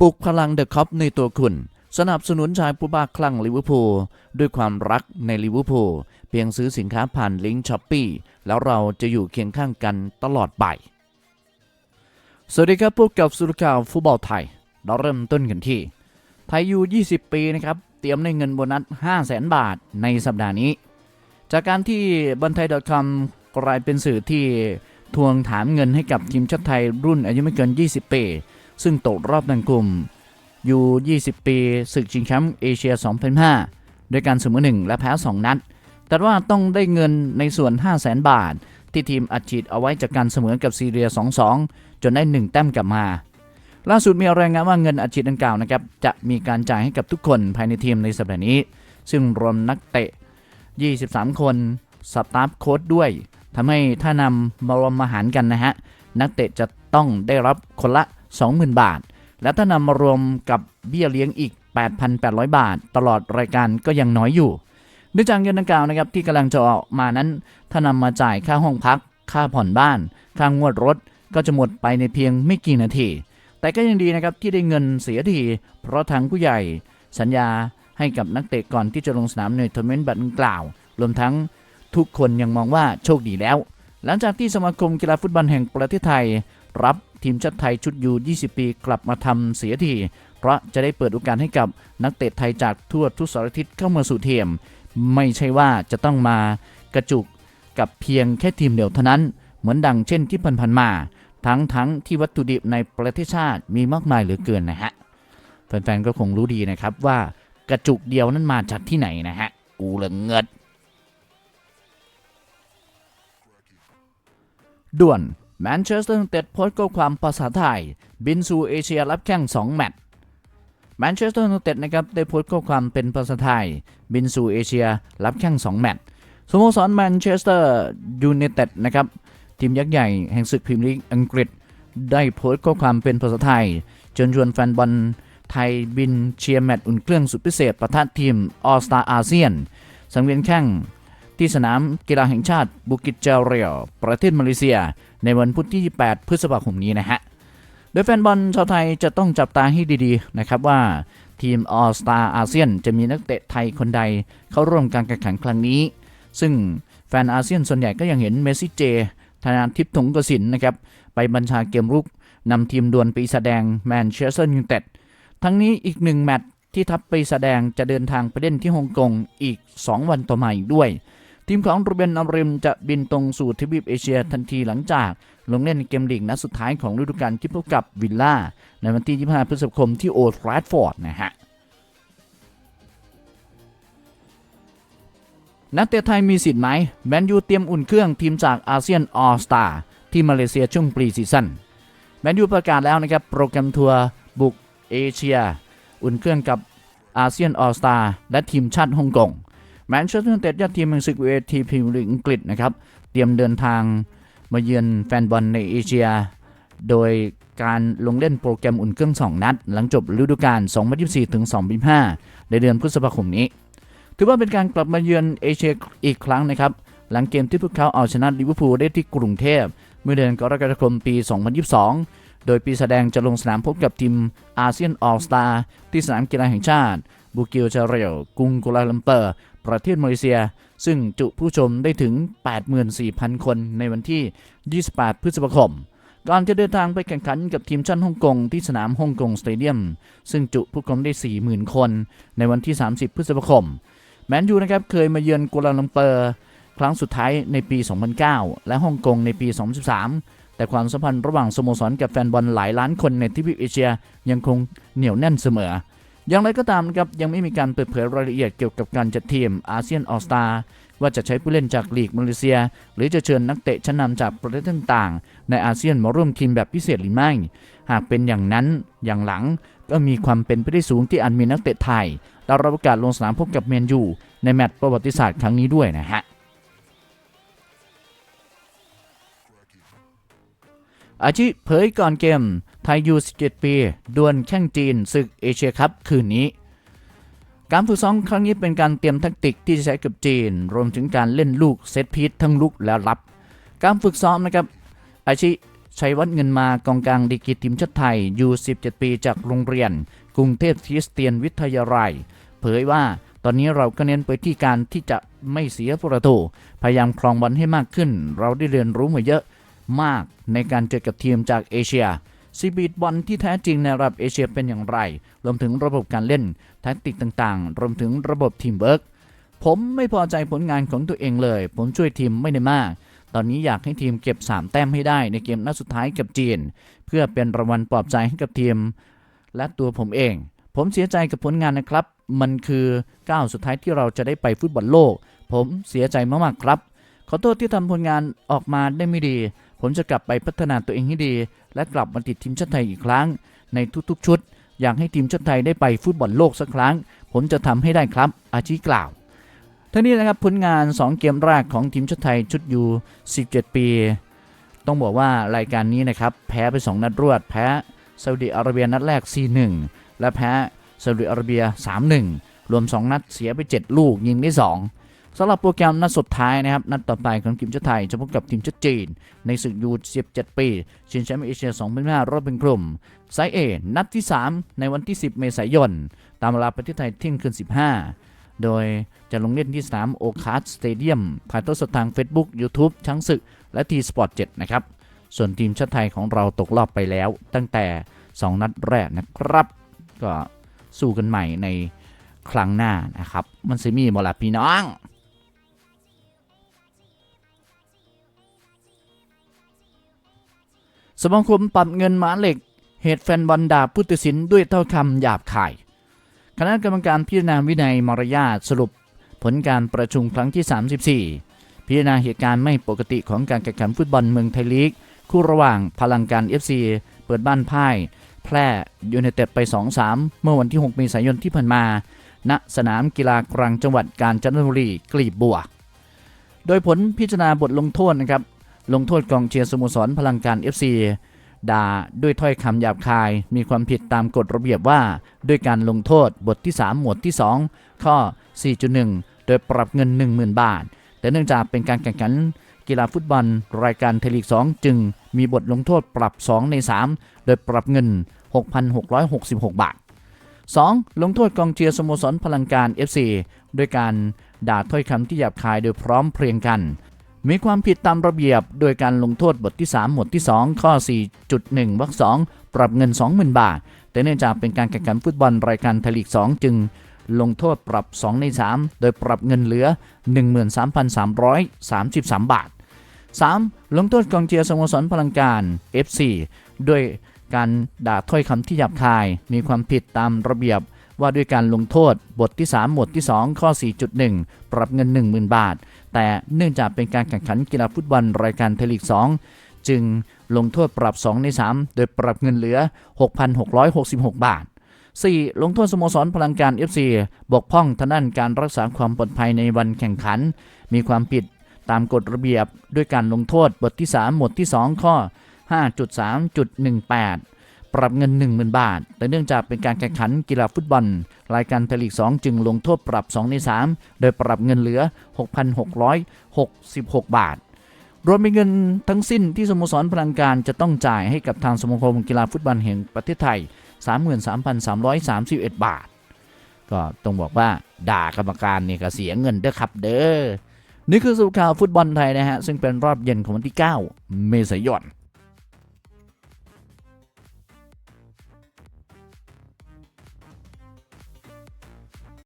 ปลุกพลังเดอะคอปในตัวคุณ สนับสนุนชายผู้บ้าคลั่งลิเวอร์พูลด้วยความรักในลิเวอร์พูลเพียงซื้อสินค้าผ่านลิงก์ช้อปปีแล้วเราจะอยู่เคียงข้างกันตลอดไป สวัสดีครับพบกับสุรข่าวฟุตบอลไทย เราเริ่มต้นกันที่ ไทยยู 20 ปีนะครับ เตรียมในเงินโบนัส 500,000 บาทในสัปดาห์นี้ จากการที่บันไทย .com กลายเป็นสื่อที่ทวงถามเงินให้กับทีมชาติไทยรุ่นอายุไม่เกิน 20 ปี ซึ่งตกรอบดังกลุ่มยู20 ปีศึกชิงแชมป์เอเชีย 2005 โดยการเสมอ1และแพ้ 2 นัด แต่ว่าต้องได้เงินในส่วน 500,000 บาท ที่ทีมอัดฉีดเอาไว้จากการเสมอกับซีเรีย 2-2 จนได้ 1 แต้มกลับมา ล่าสุดมีรายงานว่าเงินอัดฉีดดังกล่าวนะครับ จะมีการจ่ายให้กับทุกคนภายในทีมในสัปดาห์นี้ ซึ่งรวมนักเตะ 23 คนสตาฟโค้ดด้วยทำให้ถ้านำมารวมมาหารกันนะฮะนักเตะจะต้องได้รับคนละ 20,000 บาท และถ้านำมารวมกับเบี้ยเลี้ยงอีก 8,800 บาท ตลอดรายการก็ยังน้อยอยู่เนื่องจากเงินดังกล่าวนะครับที่กำลังจะออกมานั้น ถ้านำมาจ่ายค่าห้องพัก ค่าผ่อนบ้าน ค่างวดรถ ก็จะหมดไปในเพียงไม่กี่นาที แต่ก็ยังดีนะครับที่ได้เงินเสียที เพราะทางผู้ใหญ่ สัญญาให้กับนักเตะก่อนที่จะลงสนามในทัวร์นาเมนต์บัตรดังกล่าว รวมทั้งทุกคนยังมองว่าโชคดีแล้ว หลังจากที่สมาคมกีฬาฟุตบอลแห่งประเทศไทย รับ ทีมชาติไทยชุดยู20 ปีกลับมาทำเสียที เพราะจะได้เปิดโอกาสให้กับนักเตะไทยจากทั่วทุกสารทิศเข้ามาสู่ทีม ไม่ใช่ว่าจะต้องมากระจุกกับเพียงแค่ทีมเดียวเท่านั้น เหมือนดังเช่นที่ผ่านๆมา ทั้งทั้งที่วัตถุดิบในประเทศชาติมีมากมายเหลือเกินนะฮะ แฟนๆก็คงรู้ดีนะครับว่ากระจุกเดียวนั้นมาจากที่ไหนนะฮะกูเหลือเงิดด่วน แมนเชสเตอร์ยูไนเต็ดโพสต์ข้อความภาษาไทย บินสู่เอเชียรับแข่ง2แมตช์แมนเชสเตอร์ยูไนเต็ดนะครับได้โพสต์ข้อความเป็นภาษาไทย บินสู่เอเชียรับแข่ง2แมตช์สโมสรแมนเชสเตอร์ยูไนเต็ดนะครับทีมยักษ์ใหญ่แห่งศึกพรีเมียร์ลีกอังกฤษ ได้โพสต์ข้อความเป็นภาษาไทยเชิญชวนแฟนบอลไทยบินเชียร์แมตช์อุ่นเครื่องสุดพิเศษประทะทีมออสตาอาเซียน สังเวียนแข่งที่สนามกีฬาแห่งชาติบุกิจเจเรียประเทศมาเลเซีย ในวันพุธที่ 8 พฤษภาคมนี้นะฮะ โดยแฟนบอลชาวไทยจะต้องจับตาให้ดีๆนะครับว่าทีมออสตาอาเซียนจะมีนักเตะไทยคนใดเข้าร่วมการแข่งขันครั้งนี้ ซึ่งแฟนอาเซียนส่วนใหญ่ก็ยังเห็นเมสซี่เจ ธนาทิพย์ถงกสินนะครับไปบัญชาเกมรุกนำทีมดวลไปแสดงแมนเชสเตอร์ยูไนเต็ด ทั้งนี้อีกหนึ่งแมตช์ที่ทัพไปแสดงจะเดินทางไปเล่นที่ฮ่องกงอีก 2 วันต่อมาอีกด้วย ทีมของรูเบนอัมริมจะบินตรงสู่ทวีปเอเชียทันทีหลังจาก ลงเล่นเกมลีกนัดสุดท้ายของฤดูกาลที่พบกับวิลล่า ในวันที่ 25 พฤษภาคมที่โอทราฟฟอร์ดนะฮะนักเตะไทยมีสิทธิ์ไหมแมนยูเตรียมอุ่นเครื่องทีมจากอาเซียนออสตาที่มาเลเซียช่วงปรีซีซั่นแมนยูประกาศแล้วนะครับ โปรแกรมทัวร์บุกเอเชีย อุ่นเครื่องกับอาเซียนออสตาและทีมชาติฮ่องกง แมนเชสเตอร์ยูไนเต็ดยอดทีมแห่งศึกเวทีพรีเมียร์ลีกอังกฤษนะครับ เตรียมเดินทางมาเยือนแฟนบอลในเอเชีย โดยการลงเล่นโปรแกรมอุ่นเครื่อง 2 นัด หลังจบฤดูกาล 2024ถึง2025 ในเดือนพฤษภาคมนี้ ถือว่าเป็นการกลับมาเยือนเอเชียอีกครั้งนะครับ หลังเกมที่พวกเขาเอาชนะลิเวอร์พูลได้ที่กรุงเทพ เมื่อเดือนกรกฎาคมปี 2022 โดยปีแสดงจะลงสนามพบกับทีมอาเซียนออลสตาที่สนามกีฬาแห่งชาติ บูกิวจาเรียวกรุงกัวลาลัมเปอร์ ประเทศมาเลเซีย ซึ่งจุผู้ชมได้ถึง 84,000 คนในวันที่ 28 พฤษภาคม ก่อนจะเดินทางไปแข่งขันกับทีมชาติฮ่องกงที่สนามฮ่องกงสเตเดียม ซึ่งจุผู้ชมได้ 40,000 คน ในวันที่ 30 พฤษภาคม แมนยูนะครับเคยมาเยือนกัวลาลัมเปอร์ ครั้งสุดท้ายในปี 2009 และฮ่องกงในปี 2013แต่ความสัมพันธ์ระหว่างสโมสรกับแฟนบอลหลายล้านคนในทวีปเอเชียยังคงเหนียวแน่นเสมอ อย่างไรก็ตามครับยังไม่มีการเปิดเผยรายละเอียดเกี่ยวกับการจัดทีมอาเซียนออสตาว่าจะใช้ผู้เล่นจากลีกมาเลเซีย หรือจะเชิญนักเตะชั้นนำจากประเทศต่างๆ ในอาเซียนมาร่วมทีมแบบพิเศษหรือไม่ หากเป็นอย่างนั้นอย่างหลังก็มีความเป็นไปได้สูงที่อาจมีนักเตะไทยได้รับโอกาสลงสนามพบกับเมนยูในแมตช์ประวัติศาสตร์ครั้งนี้ด้วยนะฮะอาชิเผยก่อนเกม ไทยยู17 ปี ดวลแข่งจีนศึกเอเชียคัพคืนนี้ การฝึกซ้อมครั้งนี้เป็นการเตรียมแทคติกที่จะใช้กับจีน รวมถึงการเล่นลูกเซตพีททั้งลุกและรับ การฝึกซ้อมนะครับอาชิชัยวัฒน์เงินมากองกลางดีกีทีมชาติไทยยู17 ปีจากโรงเรียน กรุงเทพคริสเตียนวิทยาลัย เผยว่าตอนนี้เราก็เน้นไปที่การที่จะไม่เสียประตูพยายามครองบอลให้มากขึ้น เราได้เรียนรู้มาเยอะมากในการเจอกับทีมจากเอเชีย ซีบีดบอลที่แท้จริงในระดับเอเชียเป็นอย่างไร รวมถึงระบบการเล่น แทคติกต่างๆ รวมถึงระบบทีมเวิร์กผมไม่พอใจผลงานของตัวเองเลย ผมช่วยทีมไม่ได้มาก ตอนนี้อยากให้ทีมเก็บ 3 แต้มให้ได้ในเกมนัดสุดท้ายกับจีน เพื่อเป็นรางวัลปลอบใจให้กับทีม และตัวผมเอง ผมเสียใจกับผลงานนะครับ มันคือก้าวสุดท้ายที่เราจะได้ไปฟุตบอลโลก ผมเสียใจมากๆครับ ขอโทษที่ทำผลงานออกมาได้ไม่ดี ผมจะกลับไปพัฒนาตัวเองให้ดี และกลับมาติดทีมชาติไทยอีกครั้ง ในทุกๆ ชุด อยากให้ทีมชาติไทยได้ไปฟุตบอลโลกสักครั้ง ผมจะทำให้ได้ครับ อาชีกล่าวทั้งนี้นะครับผลงาน 2 เกมแรกของทีมชาติไทยชุดยู17 ปี ต้องบอกว่ารายการนี้นะครับแพ้ไป 2 นัดรวด แพ้ซาอุดิอาระเบียนัดแรก 4-1 และแพ้ซาอุดิอาระเบีย 3-1 รวม 2 นัดเสียไป 7 ลูกยิงได้ 2 สำหรับโปรแกรมนัดสุดท้ายนะครับ นัดต่อไปของทีมชาติไทย จะพบกับทีมชาติจีน ในศึกยู17 ปีชิงแชมป์เอเชีย 2025รอบเป็นกลุ่มไซเอนัดที่ 3 ในวันที่ 10 เมษายน ตามเวลาประเทศไทยเที่ยงคืน 15 โดยจะลงเล่นที่สนามโอคาสสเตเดียมถ่ายทอดสดทาง Facebook YouTube ช้างศึก และทีสปอร์ต7นะครับ ส่วนทีมชาติไทยของเราตกรอบไปแล้ว ตั้งแต่ 2 นัดแรกนะครับ ก็สู้กันใหม่ในครั้งหน้านะครับ มันสิมีบอลาพี่น้อง สมาคมปรับเงินหมาเหล็ก เหตุแฟนบอลด่าผู้ตัดสินด้วยถ้อยคำหยาบคาย คณะกรรมการพิจารณาวินัยมารยาทสรุป ผลการประชุมครั้งที่ 34 พิจารณาเหตุการณ์ไม่ปกติของการแข่งขันฟุตบอลเมืองไทยลีก คู่ระหว่างพลังการ FC เปิดบ้านพ่าย แพร่ยูไนเต็ดไป 2-3 เมื่อวันที่ 6 เมษายนที่ผ่านมา ณ สนามกีฬากลางจังหวัดกาญจนบุรีกลีบบัว โดยผลพิจารณาบทลงโทษนะครับ ลงโทษกองเชียร์สโมสรพลังการ FC ด่าด้วยถ้อยคำหยาบคาย มีความผิดตามกฎระเบียบว่า ด้วยการลงโทษบทที่ 3 หมวดที่ 2 ข้อ 4.1 โดยปรับเงิน 10,000 บาท แต่เนื่องจากเป็นการแข่งขันกีฬาฟุตบอล รายการไทลีก 2 จึงมีบทลงโทษปรับ 2 ใน 3 โดยปรับเงิน 6,666 บาท 2. ลงโทษกองเชียร์สโมสรพลังการ FC ด้วยการด่าถ้อยคำที่หยาบคายโดยพร้อมเพรียงกัน มีความผิดตามระเบียบ โดยการลงโทษบทที่ 3 หมวดที่ 2 ข้อ 4.1 วรรค2ปรับเงิน 20,000 บาท แต่เนื่องจากเป็นการแข่งขันฟุตบอลรายการไทยลีก 2 จึงลงโทษปรับ 2 ใน 3 โดยปรับเงินเหลือ 13,333 บาท 3. ลงโทษกองเชียร์สโมสรพลังการ FC ด้วยการด่าถ้อยคำที่หยาบคาย มีความผิดตามระเบียบว่าด้วยการลงโทษบทที่ 3 หมวดที่ 2 ข้อ 4.1 ปรับเงิน 10,000 บาท แต่เนื่องจากเป็นการแข่งขันกีฬาฟุตบอลรายการไทลีก 2 จึงลงโทษปรับ 2 ใน 3 โดยปรับเงินเหลือ 6,666 บาท 4. ลงโทษสโมสรพลังการ FC บกพร่องทางด้านการรักษาความปลอดภัยในวันแข่งขัน มีความผิดตามกฎระเบียบ ด้วยการลงโทษบทที่ 3 หมวดที่ 2 ข้อ 5.3.18 ปรับเงิน 10,000 บาท แต่เนื่องจากเป็นการแข่งขันกีฬาฟุตบอล รายการไทยลีก 2 จึงลงโทษปรับ 2 ใน 3 โดยปรับเงินเหลือ 6,666 บาท รวมเป็นเงินทั้งสิ้นที่สโมสรพลังการจะต้องจ่ายให้กับทางสมาคมกีฬาฟุตบอลแห่งประเทศไทย 33,331 บาท ก็ต้องบอกว่าด่ากรรมการเนี่ยก็เสียเงินเด้อครับเด้อนี่คือสุข่าวฟุตบอลไทยนะฮะ ซึ่งเป็นรอบเย็นของวันที่ 9 เมษายน